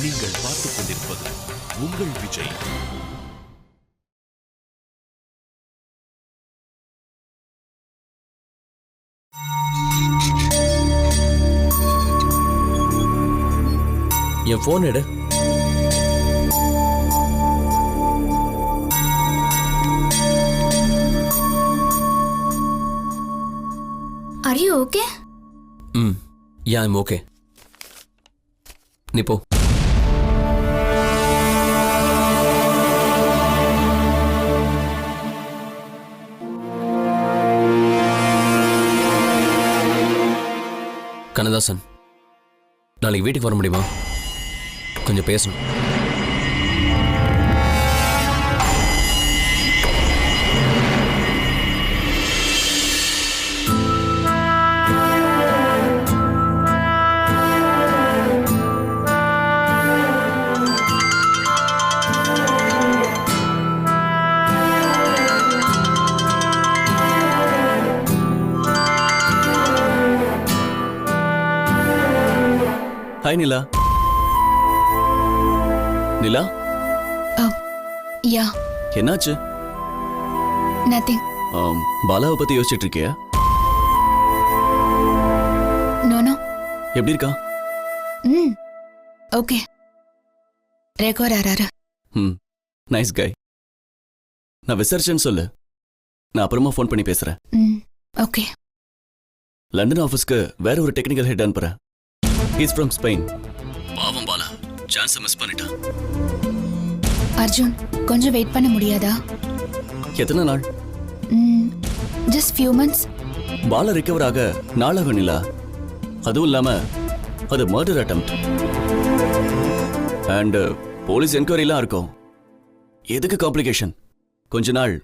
நீங்கள் பார்த்துக் கொண்டிருப்பது உங்கள் விஜய். என் ஃபோன் எடு. Are you okay hmm yeah I'm okay நீ போ. கண்ணதாசன். நாளைக்கு வீட்டுக்கு வர முடியுமா? கொஞ்சம் பேசணும். ஹாய் நிலா நிலா யா என்னாச்சு? நத்திங் ஆம், பாலாவை பத்தி யோசிச்சுட்டு இருக்கியா நோ நோ எப்படி இருக்கா? ம் ஓகே ரெக்கவர் ஆறாரு ம் நைஸ் கை நான் விசாரிச்சேன்னு சொல்லு. நான் அப்புறமா ஃபோன் பண்ணி பேசுறேன். ம் ஓகே லண்டன் ஆஃபீஸ்க்கு வேற ஒரு டெக்னிக்கல் ஹெட் அனுப்புறேன். இஸ் ஃப்ரம் ஸ்பெயின் பாவம் பாலா. சான்ஸை மிஸ் பண்ணிட்டான். அர்ஜுன் கொஞ்சம் வெயிட் பண்ண முடியாதா? எத்தனை நாள்? Just few months Bala recover ஆக நாளாகும் நிலா. அதுவும் இல்லாம அது மர்டர் அட்டம்ப்ட் அண்ட் போலீஸ் என்கொயரிலாம் இருக்கும். எதுக்கு காம்ப்ளிகேஷன் கொஞ்ச நாள்.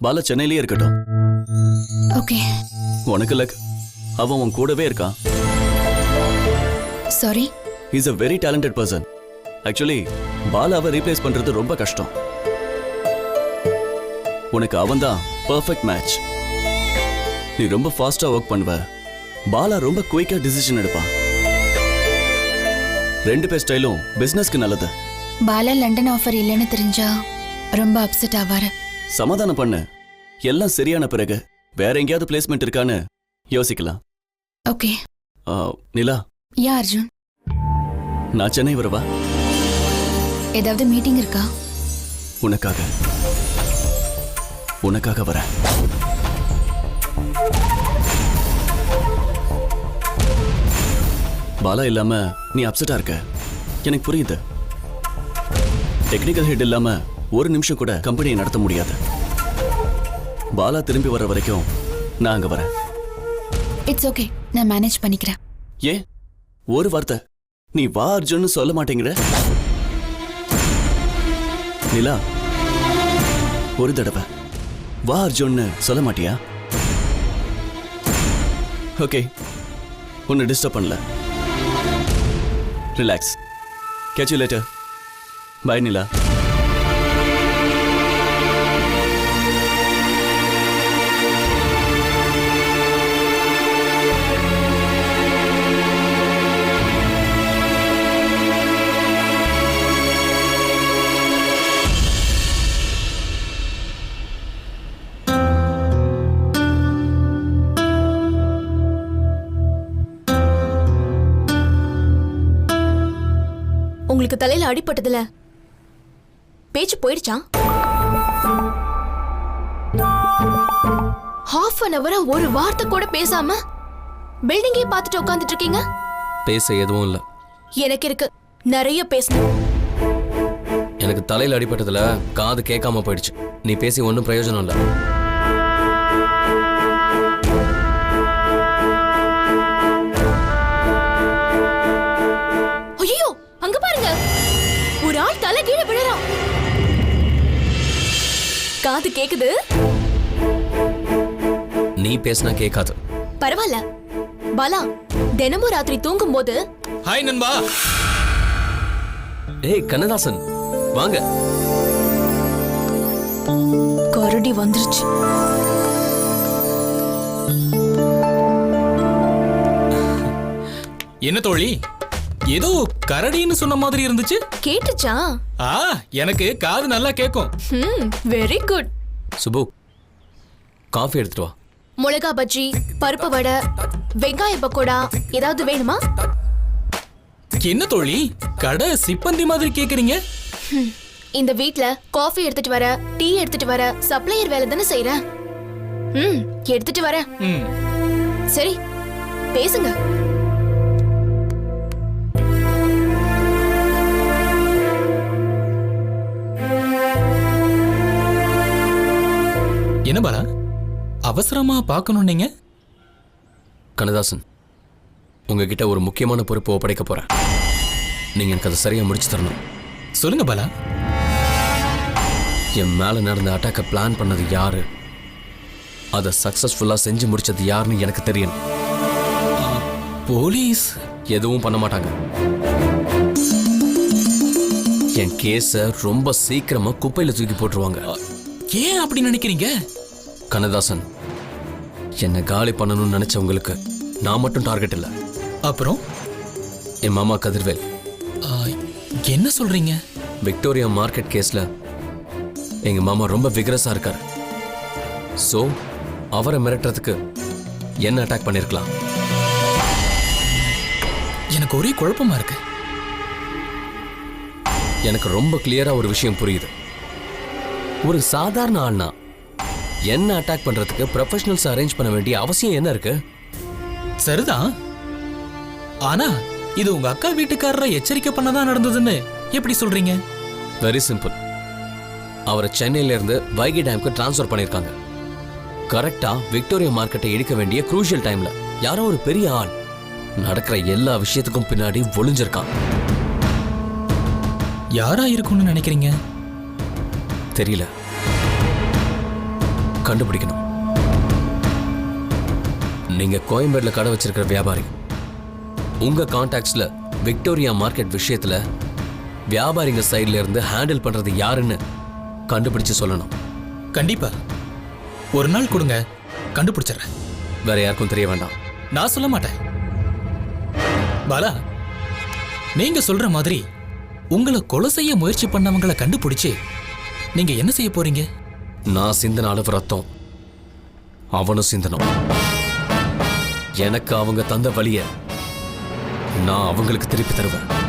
பாலா சென்னையிலேயே இருக்கட்டும். ஓகே உனக்கு லக் அவன் உன் கூடவே இருக்கான். Sorry is a very talented person actually பாலாவை replace பண்றது ரொம்ப கஷ்டம். உனக்கு அவன் தான் பர்ஃபெக்ட் மேட்ச் நீ ரொம்ப ஃபாஸ்டா ஒர்க் பண்ணுவ. பாலா ரொம்ப குயிக்கா டிசிஷன் எடுப்பான். ரெண்டு பேர் ஸ்டைலும் பிசினஸ்க்கு நல்லது. பாலா லண்டன் ஆஃபர் இல்லைன்னு தெரிஞ்சா ரொம்ப அப்செட் ஆவாரு. சமாதானம் பண்ணு. எல்லாம் சரியான பிறகு. வேற எங்கேயாவது பிளேஸ்மெண்ட் இருக்கான்னு யோசிக்கலாம். ஓகே நிலா. யா அர்ஜுன். நான் சென்னை வரவா? ஏதாவது மீட்டிங் இருக்கா? உனக்காக. உனக்காக வரேன். பாலா இல்லாம நீ அப்செட்டா இருக்க. எனக்கு புரியுது. டெக்னிக்கல் ஹெட் இல்லாம ஒரு நிமிஷம் கூட கம்பெனியை நடத்த முடியாது. பாலா திரும்பி வர வரைக்கும் நான் அங்க வரேன். இட்ஸ் ஓகே நான் மேனேஜ் பண்ணிக்கிறேன். ஏன்? ஒரு வார்த்தை. நீ வா அர்ஜுன்னு சொல்ல மாட்டேங்கிற. நிலா ஒரு தடவை. வா அர்ஜுன்னு சொல்ல மாட்டியா? ஓகே உன்னை டிஸ்டர்ப் பண்ணல. Relax catch you later bye Nila. தலையில அடிபட்டதுல. பேச்சு போயிடுச்சா? ஹாஃப் அன் அவரா ஒரு வார்த்தை கூட பேசாம பில்டிங்கே பார்த்துட்டு உட்காந்துட்டு இருக்கீங்க? பேச எதுவும் இல்லை. எனக்கு இருக்கு. நிறைய பேசணும் எனக்கு தலையில் அடிபட்டதுல காது கேட்காம போயிடுச்சு. நீ பேசி ஒன்றும் பிரயோஜனம் இல்லை. காது கேக்குது? நீ பேசினா கேட்காது பரவாயில்ல பாலா தினமும் ராத்திரி தூங்கும் போது ஹாய் நண்பா. ஏய் கண்ணதாசன் வாங்க. கரடி வந்துருச்சு. என்ன தோழி? ஏதோ கரடின்னு சொன்ன மாதிரி இருந்துச்சு. கேட்டுச்சா? ஆ எனக்கு காது நல்லா கேட்கும் ம் வெரி குட் சுபு காஃபி எடுத்துட்டு வா. மிளகா பஜ்ஜி பருப்பு வடை வெங்காய பக்கோடா ஏதாவது வேணுமா? என்ன தோழி கடை சிப்பந்தி மாதிரி கேக்குறீங்க? ஹம், இந்த வீட்ல காஃபி எடுத்துட்டு வர டீ எடுத்துட்டு வர சப்ளையர் வேலை தானே செய்யறேன் ம் எடுத்துட்டு வரேன். ம் சரி பேசுங்க. என்ன பாலா? அவசரமா பார்க்கணும் நீங்க? கண்ணதாசன் உங்ககிட்ட ஒரு முக்கியமான பொறுப்பு ஒப்படைக்க போறேன். நீங்க எனக்கு அதை சரியா முடிச்சு தரணும். சொல்லுங்க பாலா. என் மேல நடந்த அட்டாக்கை பிளான் பண்ணது யாரு? அதை சக்சஸ்ஃபுல்லா செஞ்சு முடிச்சது யாருன்னு எனக்கு தெரியணும் போலீஸ்? எதுவும் பண்ண மாட்டாங்க. என் கேஸை ரொம்ப சீக்கிரமா குப்பையில தூக்கி போட்டுருவாங்க. ஏன் அப்படி நினைக்கிறீங்க? கண்ணதாசன். என்னை காலி பண்ணணும்னு நினைச்சவங்களுக்கு நான் மட்டும் டார்கெட் இல்லை. அப்புறம்? என் மாமா கதிர்வேல். ஆ, என்ன சொல்றீங்க? விக்டோரியா மார்க்கெட் கேஸ்ல எங்க மாமா ரொம்ப விகரஸா இருக்காரு. சோ அவரை மிரட்டுறதுக்கு என்ன அட்டாக் பண்ணிருக்கலாம்? எனக்கு ஒரே குழப்பமா இருக்கு. எனக்கு ரொம்ப கிளியரா ஒரு விஷயம் புரியுது. ஒரு சாதாரண ஆள்னா என்ன அட்டாக் பண்றதுக்கு ப்ரொஃபஷனல்ஸ் அரேஞ்ச் பண்ண வேண்டிய அவசியம் என்ன இருக்கு? சரிதான் ஆனா இது உங்க அக்கா வீட்டுக்காரரை எச்சரிக்கை பண்ணதான் நடந்ததுன்னு எப்படி சொல்றீங்க? வெரி சிம்பிள் அவரை சென்னையில இருந்து வைகை டேம்க்கு ட்ரான்ஸ்ஃபர் பண்ணிருக்காங்க கரெக்டா விக்டோரியா மார்க்கெட்டை இடிக்க வேண்டிய குரூஷியல் டைம்ல யாரோ ஒரு பெரிய ஆள் நடக்கிற எல்லா விஷயத்துக்கும் பின்னாடி ஒளிஞ்சிருக்கான். யாரா இருக்கும்னு நினைக்கிறீங்க? தெரியல. கண்டுபிடிக்கணும். நீங்க கோயம்பேடுல கடை வச்சிருக்கிற வியாபாரி உங்க கான்டாக்ட்ஸ்ல விக்டோரியா மார்க்கெட் விஷயத்துல வியாபாரிங்க சைடுல இருந்து ஹேண்டில் பண்றது யாருன்னு கண்டுபிடிச்சு சொல்லணும். கண்டிப்பா. ஒரு நாள் கொடுங்க கண்டுபிடிச்சிடுறேன். வேற யாருக்கும் தெரிய வேண்டாம். நான் சொல்ல மாட்டேன். பாலா நீங்க சொல்ற மாதிரி உங்களை கொலை செய்ய முயற்சி பண்ணவங்களை கண்டுபிடிச்சு நீங்க என்ன செய்ய போறீங்க? நான் சிந்தின அளவு ரத்தம். அவனும் சிந்தனும். எனக்கு அவங்க தந்த வழிய நான் அவங்களுக்கு திருப்பி தருவேன்.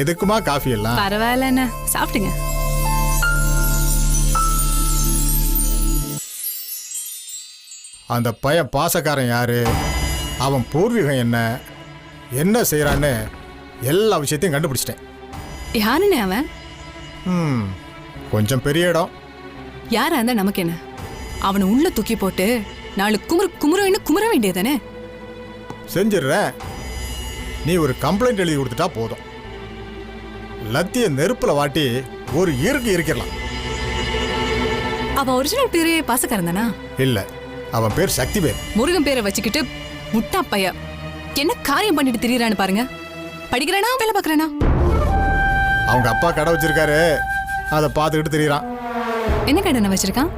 எதுக்குமா காஃபி எல்லாம்? பரவாயில்லண்ணா. சாப்பிட்டுங்க அந்த பையன் பாசக்காரன் யாரு? அவன் பூர்வீகம் என்ன? என்ன செய்கிறான்னு எல்லா விஷயத்தையும் கண்டுபிடிச்சிட்டேன். யாருண்ணே அவன்? ம் கொஞ்சம் பெரிய இடம். யாரா இருந்தா நமக்கு என்ன? அவனை உள்ள தூக்கி போட்டு நாலு குமுறு குமுறன்னு குமுற வேண்டியதானே செஞ்சிடுறேன். நீ ஒரு கம்ப்ளைண்ட் எழுதி கொடுத்துட்டா போதும். லத்திய நெருப்புல வாட்டி ஒரு இருக்கு இருக்கிடலாம் அவன் ஒரிஜினல் பேரே பாசக்காரன் தானா இல்லை அவன் பேர் சக்திவேல். முருகன் பேரை வச்சுக்கிட்டு முட்டா பைய. என்ன காரியம் பண்ணிட்டு திரியறான்னு பாருங்க. படிக்கிறானா வேலை பார்க்கறானா? அவங்க அப்பா கடை வச்சிருக்காரு. அதை பார்த்துக்கிட்டு தெரியறான். என்ன கடனை வச்சிருக்கான்?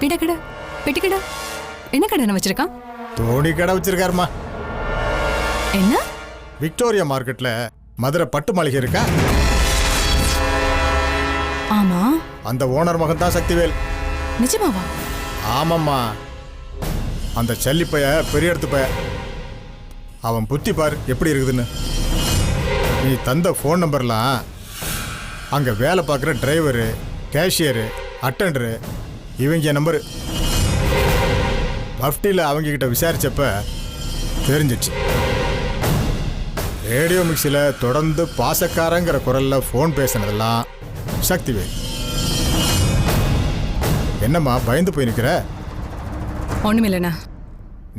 பிட கடை பெட்டி கடை. என்ன கடனை வச்சிருக்கான்? தோணி கடை வச்சிருக்காருமா. என்ன? விக்டோரியா மார்க்கெட்ல மதுரை பட்டு மாளிகை இருக்கா? ஆமா. அந்த ஓனர் மகன் தான் சக்திவேல். நிஜமாவா? ஆமாம்மா. அந்த சல்லிப்பைய பெரிய இடத்து பைய. அவன் புத்தி பார் எப்படி இருக்குதுன்னு. நீ தந்த ஃபோன் நம்பர்லாம் அங்கே வேலை பார்க்குற டிரைவரு கேஷியரு அட்டண்டரு இவங்க நம்பரு மஃப்டியில் அவங்க கிட்ட விசாரிச்சப்ப தெரிஞ்சிச்சு. ரேடியோ மிக்ஸில் தொடர்ந்து பாசக்காரங்கிற குரலில் ஃபோன் பேசினதெல்லாம் சக்திவேல் என்னம்மா பயந்து போய் நிற்கிற ஒண்ணுமில்லண்ணா.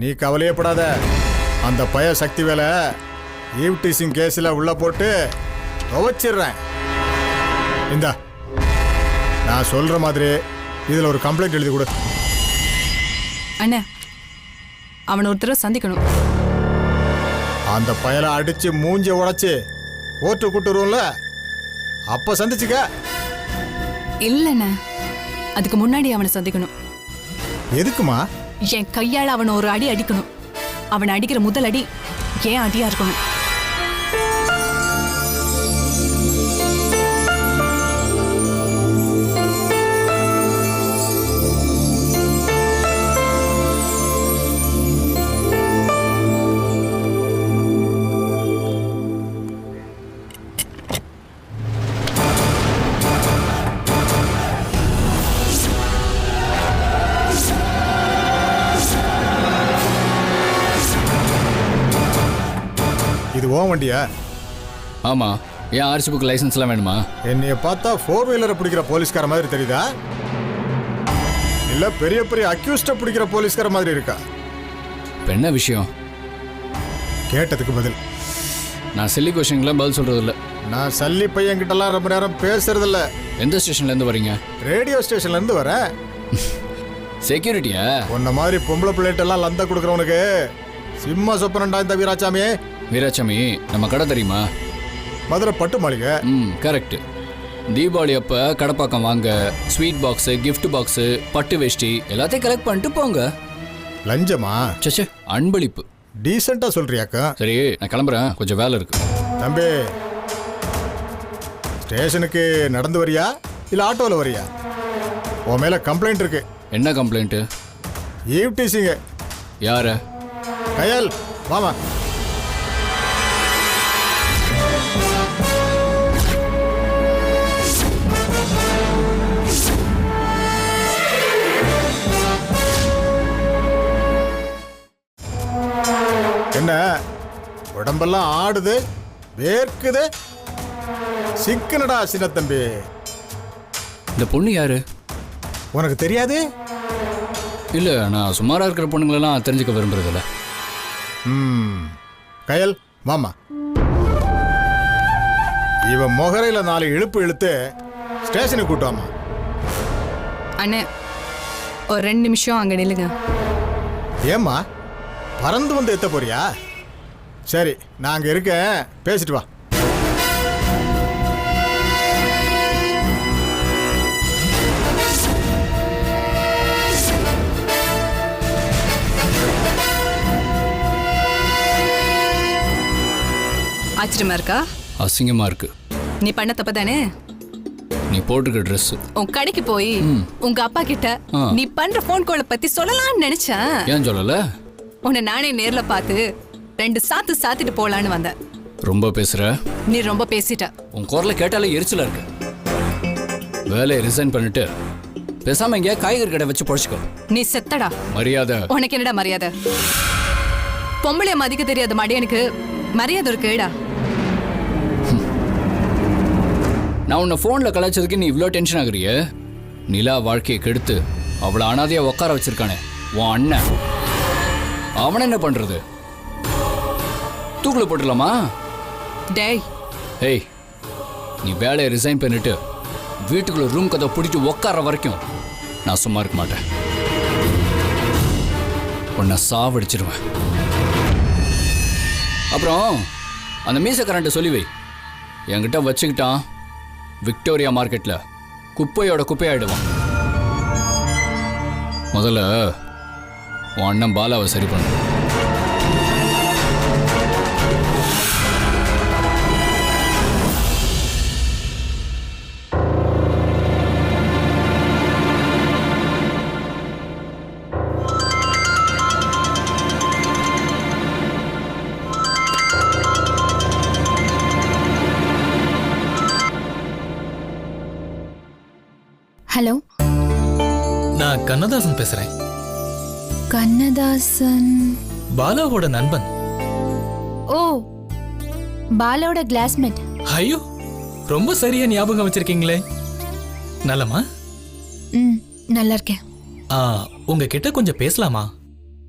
நீ கவலையப்படாத அந்த பய சக்தி வேலை ஈவ் டீசிங் கேஸில் உள்ள போட்டு துவைச்சிடுறேன். இந்தா நான் சொல்ற மாதிரி இதுல ஒரு கம்ப்ளைண்ட் எழுதி கொடு. அண்ணே அவனை ஒரு தடவை சந்திக்கணும். அந்த பயலை அடிச்சு மூஞ்சி உடைச்சு ஓட்டு கூட்டுருவோம்ல? அப்ப சந்திச்சுக்க. இல்லைண்ணே. அதுக்கு முன்னாடி அவனை சந்திக்கணும். எதுக்குமா? என் கையால் அவனை ஒரு அடி அடிக்கணும். அவனை அடிக்கிற முதல் அடி ஏன் அடியா இருக்கணும்? ஓன் வண்டியா? ஆமா ஏன் ஆர்சி புக் லைசன்ஸ்லாம் வேணுமா? என்னைய பார்த்தா ஃபோர் வீலரை பிடிக்கிற போலீஸ்கார மாதிரி தெரியுதா? இல்ல பெரிய பெரிய அக்யூஸ்ட பிடிக்கிற போலீஸ்கார மாதிரி இருக்கா? இப்போ என்ன விஷயம்? கேட்டதுக்கு பதில். நான் சில்லி கொஷின்லாம் பதில் சொல்றது இல்ல நான் சல்லி பையன்கிட்டலாம் ரொம்ப நேரம் பேசுறதில்ல. எந்த ஸ்டேஷன்ல இருந்து வரீங்க? ரேடியோ ஸ்டேஷன்ல இருந்து வரேன். செக்யூரிட்டியா உன்ன மாதிரி பொம்பளை பிள்ளைட்டெல்லாம் லந்த கொடுக்குறவனுக்கு. சிம்ம சொப்பனண்டா இந்த வீராசாமி வீராசாமி நம்ம கடை தெரியுமா? மதுரை பட்டு மாளிகை. ம் கரெக்ட் தீபாவளி அப்ப கடைப்பாக்கம் வாங்க ஸ்வீட் பாக்ஸு கிஃப்ட் பாக்ஸு பட்டு வேஷ்டி எல்லாத்தையும் கலெக்ட் பண்ணிட்டு போங்க. லஞ்சமா? சச்சே அன்பளிப்பு. டீசெண்டா சொல்றியாக்கா? சரி நான் கிளம்புறேன். கொஞ்சம் வேலை இருக்கு. தம்பி ஸ்டேஷனுக்கு நடந்து வரியா? இல்ல ஆட்டோல வரியா? உன் மேல கம்ப்ளைண்ட் இருக்கு. என்ன கம்ப்ளைண்ட்டு ஈவ் டீசிங்க. யார? கயல் வாமா. என்ன? உடம்பெல்லாம் ஆடுது வேர்க்குது. சிக்கனடா சின்ன தம்பி. இந்த பொண்ணு யாரு? உனக்கு தெரியாது? இல்ல நான் சுமாரா இருக்கிற பொண்ணுங்களெல்லாம் தெரிஞ்சுக்க விரும்புறதில்ல. ம். கயல் வாமா இவன் முகரையில நாலு இழுப்பு இழுத்து ஸ்டேஷனுக்கு கூட்டுவாமா அண்ணே ஒரு ரெண்டு நிமிஷம் அங்க நில்லுங்க. ஏம்மா? பறந்து வந்து எத்த போறியா? சரி நான் அங்க இருக்கேன் பேசிட்டு வா. ஆச்சரியமா இருக்கா? அசிங்கமா இருக்கு. நீ பண்ண தப்பு தானே? நீ போட்டிருக்க ட்ரெஸ் உன் கடைக்கு போய் உங்க அப்பா கிட்ட. நீ பண்ற ஃபோன் காலை பத்தி சொல்லலாம்னு நினைச்சேன். ஏன் சொல்லல? உன்னை நானே நேர்ல பார்த்து ரெண்டு சாத்து சாத்திட்டு போலான்னு வந்தேன். ரொம்ப பேசுற? நீ ரொம்ப பேசிட்ட. உன் குரலை கேட்டாலே எரிச்சலா இருக்கு. வேலையை ரிசைன் பண்ணிட்டு பேசாம எங்கேயா காய்கறி கடை வச்சு பொழைச்சிக்கோ. நீ செத்தடா. மரியாதை. உனக்கு என்னடா மரியாதை? பொம்பளைய மதிக்க தெரியாத மடியனுக்கு மரியாதை ஒரு கேடா. நான் உன்னை ஃபோனில் கலாய்ச்சதுக்கு நீ இவ்வளோ டென்ஷன் ஆகுறிய? நிலா வாழ்க்கையை கெடுத்து அவளை அனாதையா உட்கார வச்சிருக்கானே. உன் அண்ணன். அவனை என்ன பண்றது? தூக்குல போட்டுடலாமா? டேய். ஏய் நீ வேலையை ரிசைன் பண்ணிட்டு வீட்டுக்குள்ள ரூம் கதை பிடிச்சி உட்கார வரைக்கும் நான் சும்மா இருக்க மாட்டேன். உன்னை சாவடிச்சிருவேன். அப்புறம் அந்த மீச கரண்ட்டை சொல்லி வை. என்கிட்ட வச்சுக்கிட்டான் விக்டோரியா மார்க்கெட்ல. குப்பையோட குப்பையாயிடுவான். முதல்ல உன் அண்ணன் பாலாவை சரி பண்ணு. ஹலோ? நான் கண்ணதாசன் பேசுறேன். கண்ணதாசன். பாலாவோட நண்பன். ஓ பாலாவோட கிளாஸ்மேட் ஐயோ ரொம்ப சரியா ஞாபகம் வச்சிருக்கீங்களே. நலமா? ம் நல்லா இருக்கேன் ஆ உங்ககிட்ட கொஞ்சம் பேசலாமா?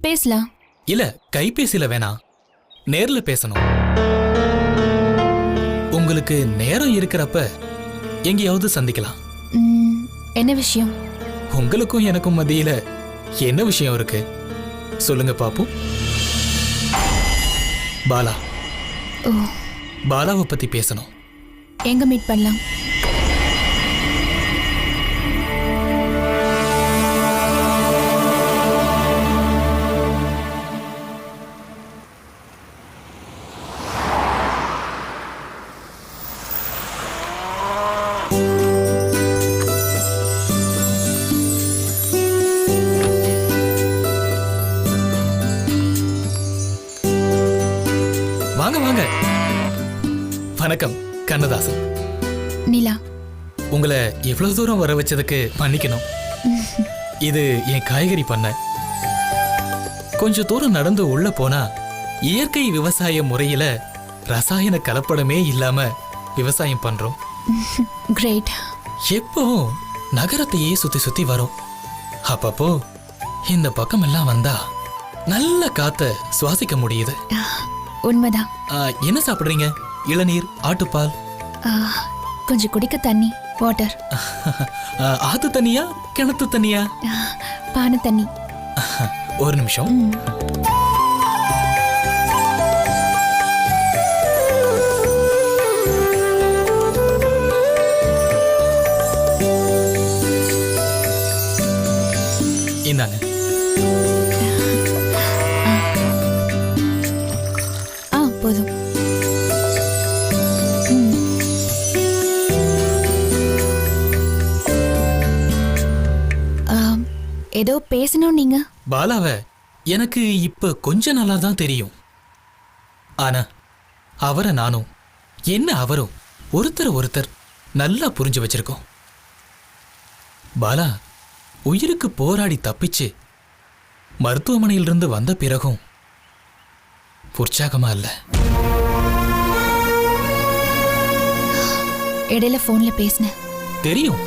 பேசலாம். இல்ல கைபேசியில வேணாம் நேர்ல பேசணும். உங்களுக்கு நேரம் இருக்கிறப்ப எங்கேயாவது சந்திக்கலாம். ம், என்ன விஷயம்? உங்களுக்கும் எனக்கும் மத்தியில என்ன விஷயம் இருக்கு? சொல்லுங்க பாப்போம் பாலா. பாலாவை பத்தி பேசணும். எங்க மீட் பண்ணலாம்? உங்களை இவ்வளவு தூரம் வர வச்சதுக்கு மன்னிக்கணும். இது என் காய்கறி பண்ணை. கொஞ்ச தூரம் நடந்து உள்ள போனா இயற்கை விவசாய முறையில ரசாயன கலப்படமே இல்லாம விவசாயம் பண்றோம். கிரேட் எப்பவும் நகரத்தையே சுத்தி சுத்தி வரும். அப்பப்போ இந்த பக்கம் எல்லாம் வந்தா நல்ல காத்த சுவாசிக்க முடியுது. உண்மைதான். என்ன சாப்பிடுறீங்க? இளநீர் ஆட்டுப்பால்? கொஞ்சம் குடிக்க தண்ணி. வாட்டர். ஆத்து தண்ணியா கிணத்து தண்ணியா? பானை தண்ணி. ஒரு நிமிஷம். பேசணும் நீங்க? பாலாவ எனக்கு இப்ப கொஞ்ச நாளா தான் தெரியும். ஆனா அவரை நானும் என்ன அவரும் ஒருத்தர் ஒருத்தர் நல்லா புரிஞ்சு வச்சிருக்கோம். பாலா உயிருக்கு போராடி தப்பிச்சு மருத்துவமனையிலிருந்து வந்த பிறகும் உற்சாகமா இல்ல. இடையில போன்ல பேசினேன். தெரியும்.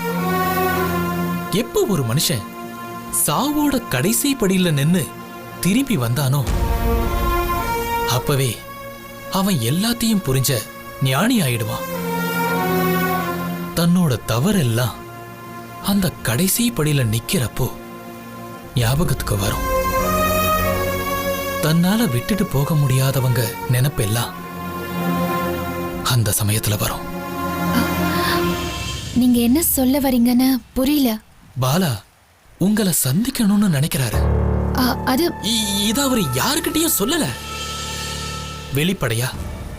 எப்போ ஒரு மனுஷன் சாவோட கடைசி படியில நின்னு திரும்பி வந்தானோ? அப்பவே அவன் எல்லாத்தையும் புரிஞ்ச ஞானி ஆயிடுவான். தன்னோட தவறெல்லாம் அந்த கடைசி படியில நிக்கிறப்போ ஞாபகத்துக்கு வரும். தன்னால விட்டுட்டு போக முடியாதவங்க நினைப்பெல்லாம் அந்த சமயத்துல வரும். நீங்க என்ன சொல்ல வரீங்கன்னு புரியல. பாலா உங்களை சந்திக்கணும்னு நினைக்கிறாரு. அது இத அவரு யாருக்கிட்டையும் சொல்லல. வெளிப்படையா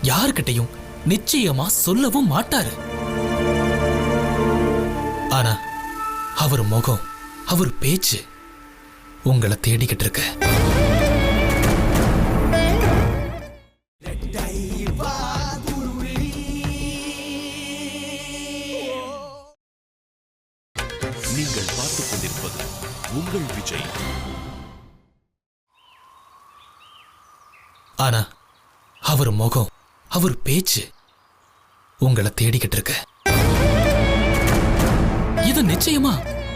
யாருக்கிட்டையும் நிச்சயமா சொல்லவும் மாட்டாரு. ஆனா அவர் முகம் அவர் பேச்சு உங்களை தேடிக்கிட்டு இருக்க. அவர் பேச்சு உங்களை தேடிக்கிட்டு இருக்க. இது நிச்சயமா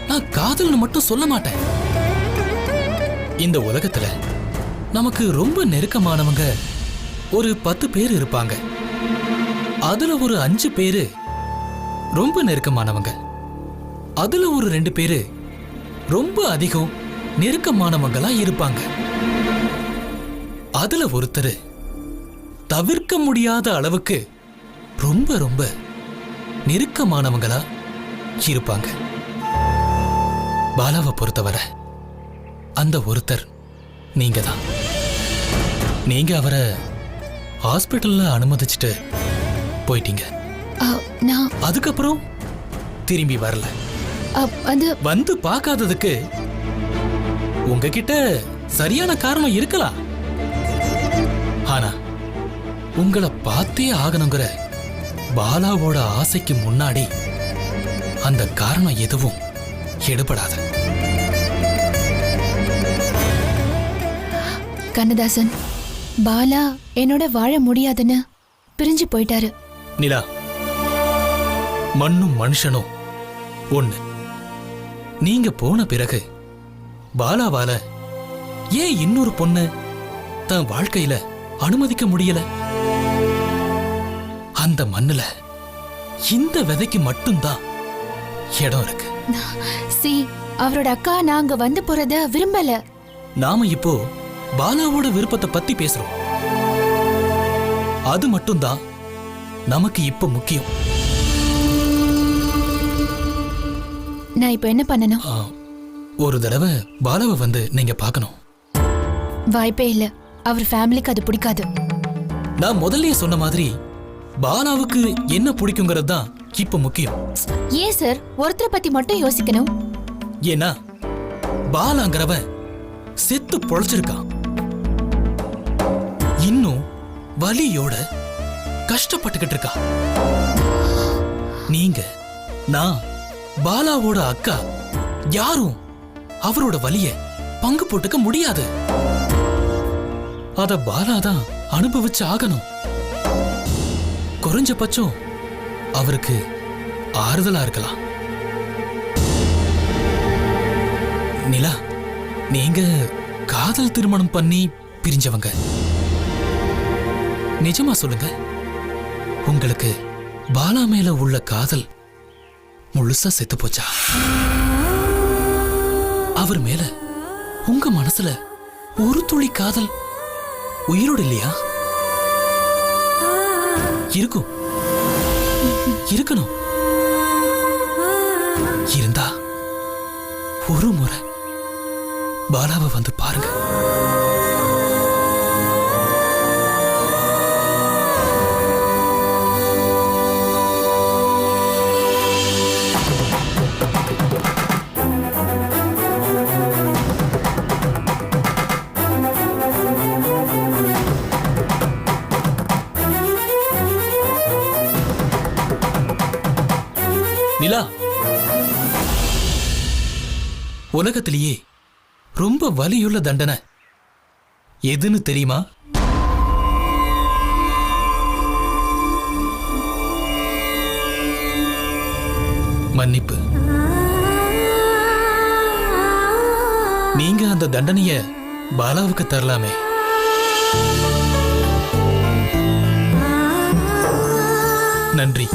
நான் காதல்னு மட்டும் சொல்ல மாட்டேன். இந்த உலகத்துல நமக்கு ரொம்ப நெருக்கமானவங்க ஒரு பத்து பேர் இருப்பாங்க. அதுல ஒரு அஞ்சு பேரு ரொம்ப நெருக்கமானவங்க. அதுல ஒரு ரெண்டு பேரு ரொம்ப அதிகம் நெருக்கமானவங்களா இருப்பாங்க. அதுல ஒருத்தர் தவிர்க்க முடியாத அளவுக்கு ரொம்ப ரொம்ப நெருக்கமானவங்களா இருப்பாங்க. பாலாவை பொறுத்தவரை அந்த ஒருத்தர் நீங்க தான் நீங்க அவரை ஹாஸ்பிட்டல்ல அனுமதிச்சுட்டு போயிட்டீங்க. நான் அதுக்கப்புறம் திரும்பி வரல. அது வந்து பார்க்காததுக்கு உங்ககிட்ட சரியான காரணம் இருக்கலாம். ஆனா உங்களை பார்த்தே ஆகணுங்கிற பாலாவோட ஆசைக்கு முன்னாடி அந்த காரணம் எதுவும் எடுபடாது. கண்ணதாசன் பாலா என்னோட வாழ முடியாதுன்னு பிரிஞ்சு போயிட்டாரு. நிலா மண்ணும் மனுஷனும் ஒண்ணு. நீங்க போன பிறகு பாலாவால ஏன் இன்னொரு பொண்ணு தன் வாழ்க்கையில அனுமதிக்க முடியல? அந்த மண்ணுல இந்த விதைக்கு மட்டும்தான் இடம் இருக்கு. சி அவரோட அக்கா நாங்க வந்து போறத விரும்பல. நாம இப்போ பாலாவோட விருப்பத்தை பத்தி பேசுறோம். அது மட்டும்தான் நமக்கு இப்ப முக்கியம். நான் இப்போ என்ன பண்ணணும்? ஒரு தடவை பாலாவை வந்து நீங்க பார்க்கணும். வாய்ப்பே இல்ல. அவர் ஃபேமிலிக்கு அது பிடிக்காது. நான் முதல்லயே சொன்ன மாதிரி பாலாவுக்கு என்ன பிடிக்குங்கிறது தான் இப்ப முக்கியம். ஏன் சார் ஒருத்தரை பத்தி மட்டும் யோசிக்கணும். ஏன்னா பாலாங்கிறவன் செத்து பொழைச்சிருக்கான். இன்னும் வலியோட கஷ்டப்பட்டுக்கிட்டு இருக்கான். நீங்க நான் பாலாவோட அக்கா யாரும் அவரோட வலிய பங்கு போட்டுக்க முடியாது. அத பாலா தான் அனுபவிச்சு ஆகணும் குறைஞ்சபட்சம் அவருக்கு ஆறுதலா இருக்கலாம். நிலா நீங்க காதல் திருமணம் பண்ணி பிரிஞ்சவங்க. நிஜமா சொல்லுங்க. உங்களுக்கு பாலா மேல உள்ள காதல் முழுசா செத்து போச்சா? அவர் மேல உங்க மனசுல ஒரு துளி காதல் உயிரோடு இல்லையா? இருக்கும். இருக்கணும். இருந்தா ஒரு முறை பாலாவை வந்து பாருங்க. உலகத்திலேயே ரொம்ப வலியுள்ள தண்டனை. எதுன்னு தெரியுமா? மன்னிப்பு. நீங்க அந்த தண்டனைய பாலாவுக்கு தரலாமே. நன்றி.